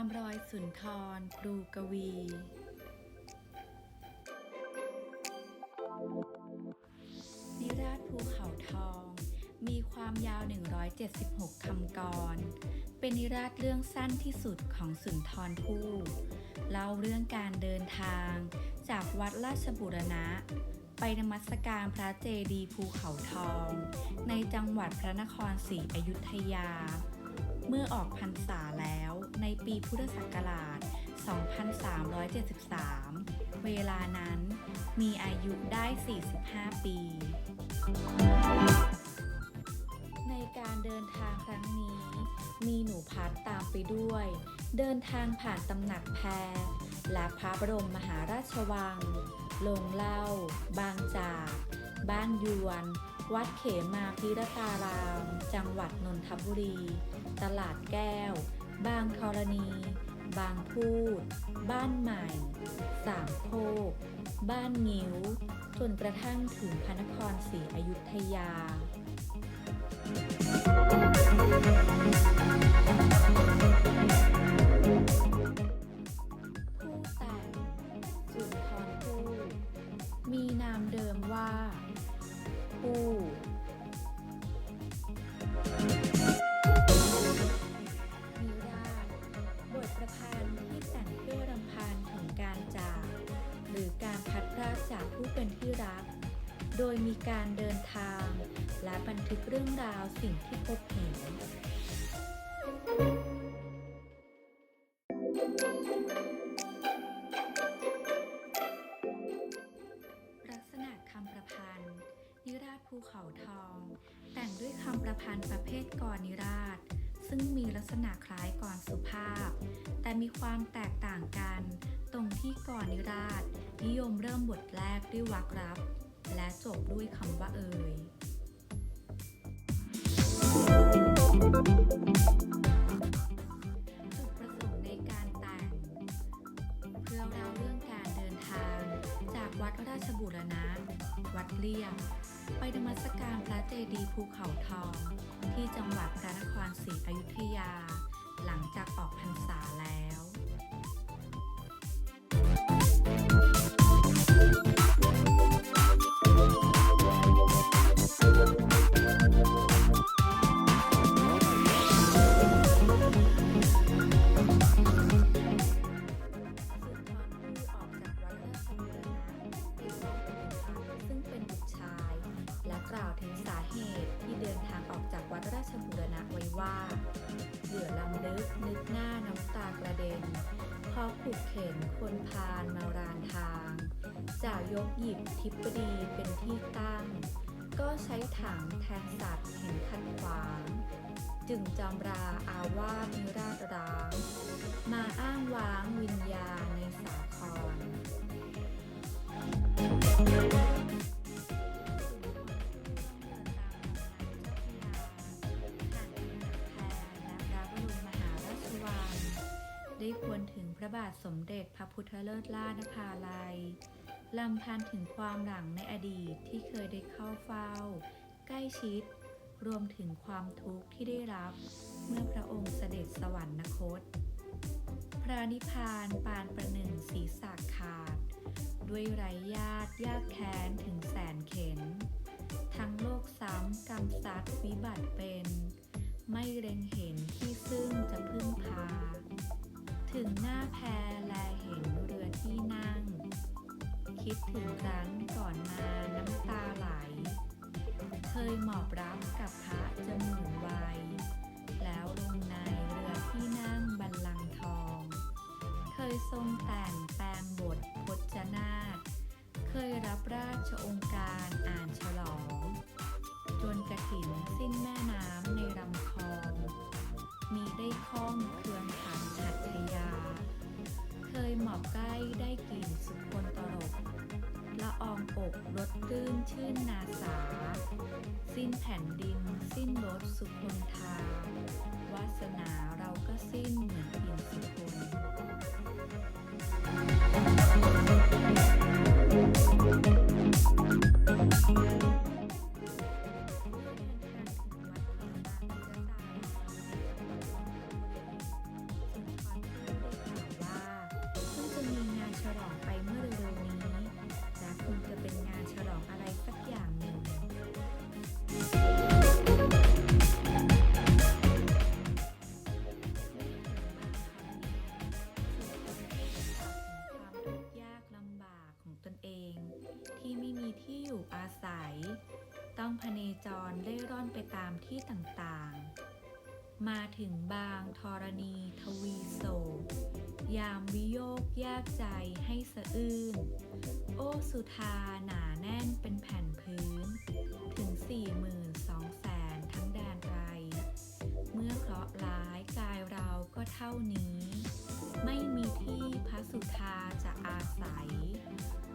ามรอยสุนทรครูกวี นิราชภูเขาทอง มีความยาว 176 คำกร เป็นนิราชเรื่องสั้นที่สุดของสุนทรภู่เล่าเรื่องการเดินทาง จากวัดราชบุรณะ ไปนมัสการพระเจดีย์ภูเขาทอง ในจังหวัดพระนครศรีอยุธยา เมื่อออกพรรษาแล้วในปีพุทธศักราช 2373 เวลานั้นมีอายุได้ 45 ปี ในการเดินทางครั้งนี้ มีหนูพัดตามไปด้วย เดินทางผ่านตำหนักแพร และพระบรมมหาราชวัง ลงเล่า บางจาก บ้านยวน วัดเขมาพิรตาราม จังหวัดนนทบุรี ตลาดแก้ว บางธรณี บางพูด บ้านใหม่ สามโคก บ้านงิ้ว จนกระทั่งถึงพระนครศรีอยุธยาผู้ การเดินทาง และบันทึกเรื่องราวสิ่งที่พบเห็น ลักษณะคำประพันธ์ นิราชภูเขาทอง แต่งด้วยคำประพันธ์ประเภทกรนิราชซึ่งมีลักษณะคล้ายกรสุภาพ แต่มีความแตกต่างกัน ตรงที่กรนิราชนิยมเริ่มบทแรกด้วยวรรครับ และจบด้วยคำว่าเอ่ยจุดประสงค์ในการแต่ง เพื่อเล่าเรื่องการเดินทาง จากวัดราชบุรณะ วัดเลี่ยมไปนมัสการพระเจดีย์ภูเขาทอง ที่จังหวัดพระนครศรี กล่าวถึงสาเหตุที่เดินทางออกจากวัดราชบุรณะไว้ว่าเบื่อลำลึกนึกหน้าน้ำตากระเด็นพอผูกเข็นคนพาลมารานทางจายกหยิบทิพดีเป็นที่ตั้ง ก็ใช้ถังแทงสัตว์เห็นขัดขวาง จึงจำราอาวาสนิราชร้าง มาอ้างว้างวิญญาณ บาทสมเด็จพระพุทธเลิศล่านภาลัยลำพันถึงความหลังในอดีตที่เคยได้เข้าเฝ้า ใกล้ชิด รวมถึงความทุกข์ที่ได้รับ เมื่อพระองค์เสด็จสวรรคต พระนิพพานปานประหนึ่งศีรษะขาด ด้วยไรญาติยากแค้นถึงแสนเข็น ทั้งโลกซ้ำกรรมซัดวิบัติเป็น ไม่เร็งเห็นที่ซึ่งจะพึ่งพา ถึงหน้าแพแลเห็นเรือที่นั่ง คิดถึงครั้งก่อนมาน้ำตาไหล เคยหมอบรับกับพระจมื่นวัยแล้วลงในเรือที่นั่งบัลลังทอง เคยทรงแต่งแปลงบทพจนาถเคยรับราชองค์การอ่านฉลอง จนกระถินสิ้นแม่น้ำในลำ หมอบใกล้ได้กลิ่นสุคนตลบละอองอกรสตื้นชื่นนาสา สิ้นแผ่นดิน สิ้นรสสุคนทาวาสนาเราก็สิ้นเหมือนอินสุคน้องพเนจรเล่ร่อนไปตามที่ต่างๆ มาถึงบางธรณีทวีโศกยามวิโยกยากใจให้สะอื้น โอสุธาหนาแน่นเป็นแผ่นพื้น ถึงสี่หมื่นสองแสนทั้งแดนไร เมื่อเคราะห์ร้ายกายเราก็เท่านี้ ไม่มีที่พระสุธาจะอาศัย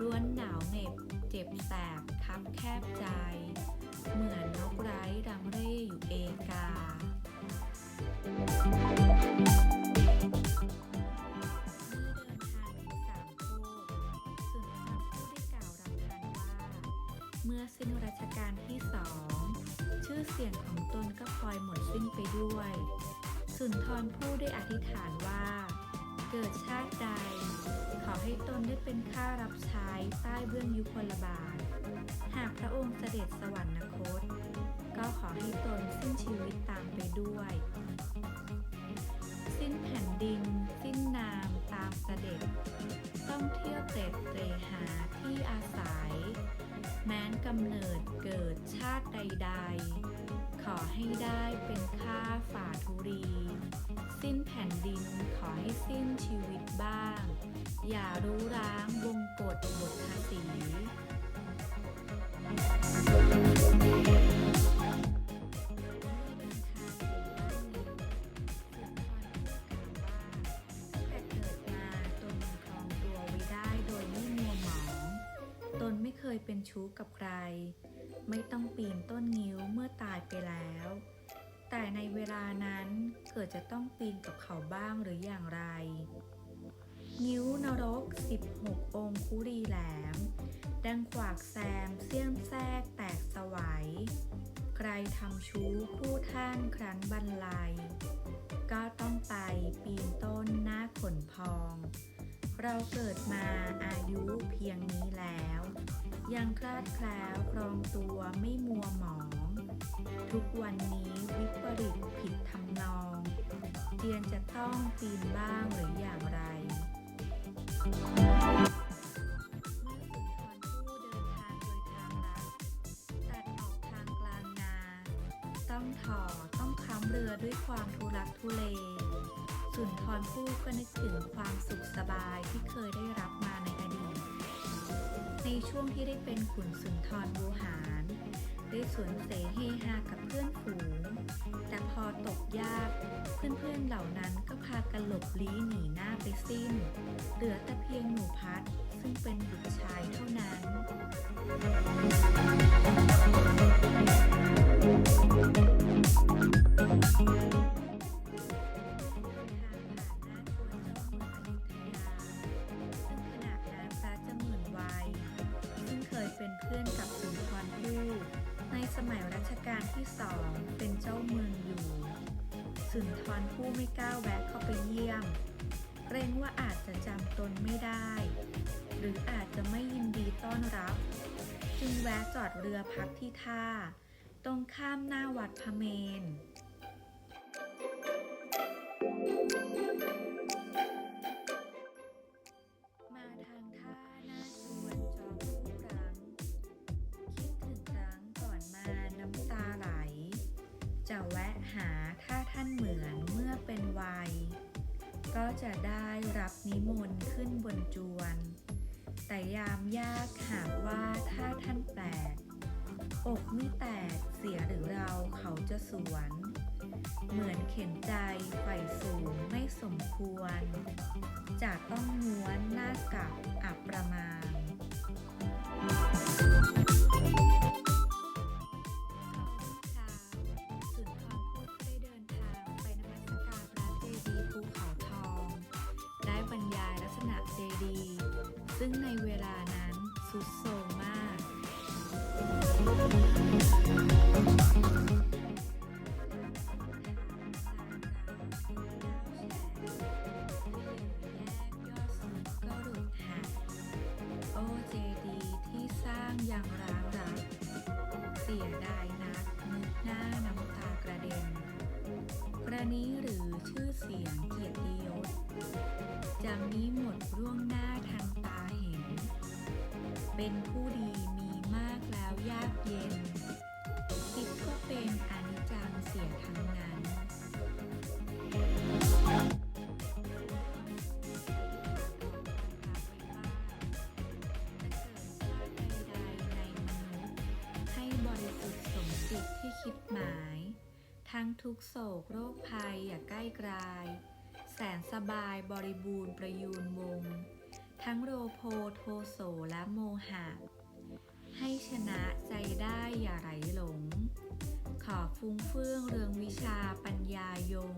ร้วนหนาวเหน็บเจ็บแสบคับแคบใจ เหมือนนกไร้รังเร่อยู่เอกาเมื่อเดินทางถึงสามโคกสุนทรภู่ได้กล่าวรำพันว่าเมื่อสิ้นรัชกาลที่สอง ชื่อเสียงของตนก็พลอยหมดสิ้นไปด้วย สุนทรภู่ได้อธิษฐานว่า เกิดชาติใด ขอให้ตนได้เป็นข้ารับใช้ใต้เบื้องยุคลบาท หากพระองค์เสด็จสวรรคต ก็ขอให้ตนสิ้นชีวิตตามไปด้วย สิ้นแผ่นดิน สิ้นนามตามเสด็จ ต้องเที่ยวเตร็ดเตรหาที่อาศัย แม้นกำเนิดเกิดชาติใดๆ ขอให้ได้เป็นข้าฝ่าทุรี สิ้นแผ่นดินขอให้สิ้นชีวิตบ้าง อย่ารู้ร้างวงกฎบทภาษี ไว้ได้โดยไม่มัวหมองตนไม่เคยเป็นชู้กับใคร ไม่ต้องปีนต้นงิ้วเมื่อตายไปแล้ว แต่ในเวลานั้นเกิดจะต้องปีนกับเขาบ้างหรืออย่างไร นิ้วนรก 16 องคุรีแหลม ดังขวากแซมเสี้ยงแทรกแตกสวัยใครทำชู้คู่ท่านครั้นบรรลัย ก็ต้องไปปีนต้นหน้าขนพอง เราเกิดมาอายุเพียงนี้แล้ว ยังคลาดแคล้วครองตัวไม่มัวหมอง ทุกวันนี้วิปริตผิดทำนองเตียนจะต้องปีนบ้างหรืออย่างไร ตัดออกทางกลางนาต้องถอต้องค้ำเรือด้วยความทุรักทุเล สุนทรภู่ก็นึกถึงความสุขสบายที่เคยได้รับมาในอดีต ในช่วงที่ได้เป็นขุนสุนทรบูหาร ได้สวนเสเฮฮากับเพื่อนฝูง ตกยาก เพื่อนๆเหล่านั้นก็พากันหลบลี้หนีหน้าไปสิ้น เหลือแต่เพียงหนูพัดซึ่งเป็นบุตรชายเท่านั้นเดินางผ่านหน้าตัวเจ้าเมืองอยุธยาซึ่งขณะเหมื่นวัยซึ่งเคยเป็นเพื่อนกับสุนทรภู่ในสมัยรัชกาลที่สองเป็นเจ้าเมืองอยู่ สุนทรผู้ไม่กล้าแวะเข้าไปเยี่ยม เกรงว่าอาจจะจำตนไม่ได้ หรืออาจจะไม่ยินดีต้อนรับ จึงแวะจอดเรือพักที่ท่า ตรงข้ามหน้าวัดพระเมน ก็จะได้รับนิมนต์ขึ้นบนจวน แต่ยามยากหากว่าถ้าท่านแปลก อกไม่แตกเสียหรือเราเขาจะสวน เหมือนเข็นใจไฟสูงไม่สมควรจะต้องม้วนหน้ากับอับประมาณ เป็นผู้ดีมีมากแล้วยากเย็น คิดก็เป็นอนิจจังเสียทั้งนั้น ให้บริสุทธิ์สมจิตที่คิดหมาย ทั้งทุกโศกโรคภัยอย่าใกล้กลาย แสนสบายบริบูรณ์ประยูนวงศ์ ทั้งโรโพโทโสและโมหะ ให้ชนะใจได้อย่าไหลหลง ขอฟุ้งเฟื่องเรืองวิชาปัญญายง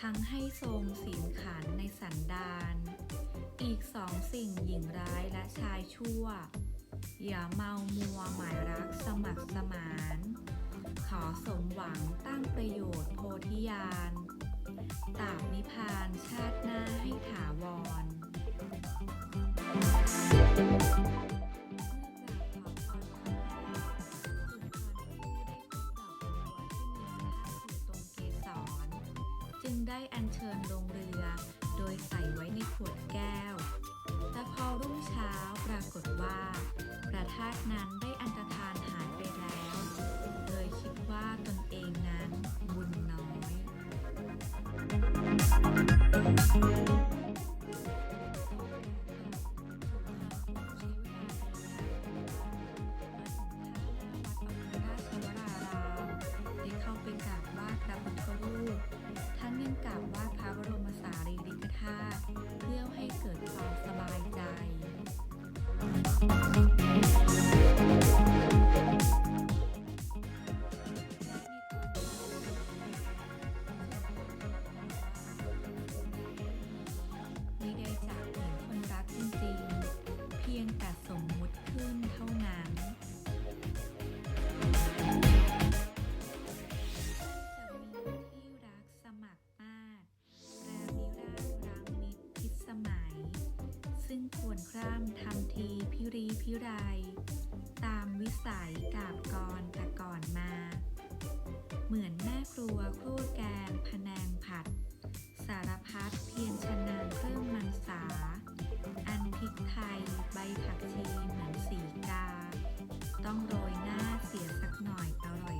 ทั้งให้ทรงศีลขันในสันดาน อีกสองสิ่งหญิงร้ายและชายชั่ว อย่าเมามัวหมายรักสมัครสมาน ขอสมหวังตั้งประโยชน์โพธิญาณตาบนิพพานชาติหน้าให้ถาวร จึงได้อัญเชิญลงเรือ โดยใส่ไว้ในขวดแก้ว แต่พอรุ่งเช้าปรากฏว่าพระธาตุนั้นได้อันตร ไผักชีหมูสีกา ต้องโรยหน้าเสียสักหน่อยอร่อย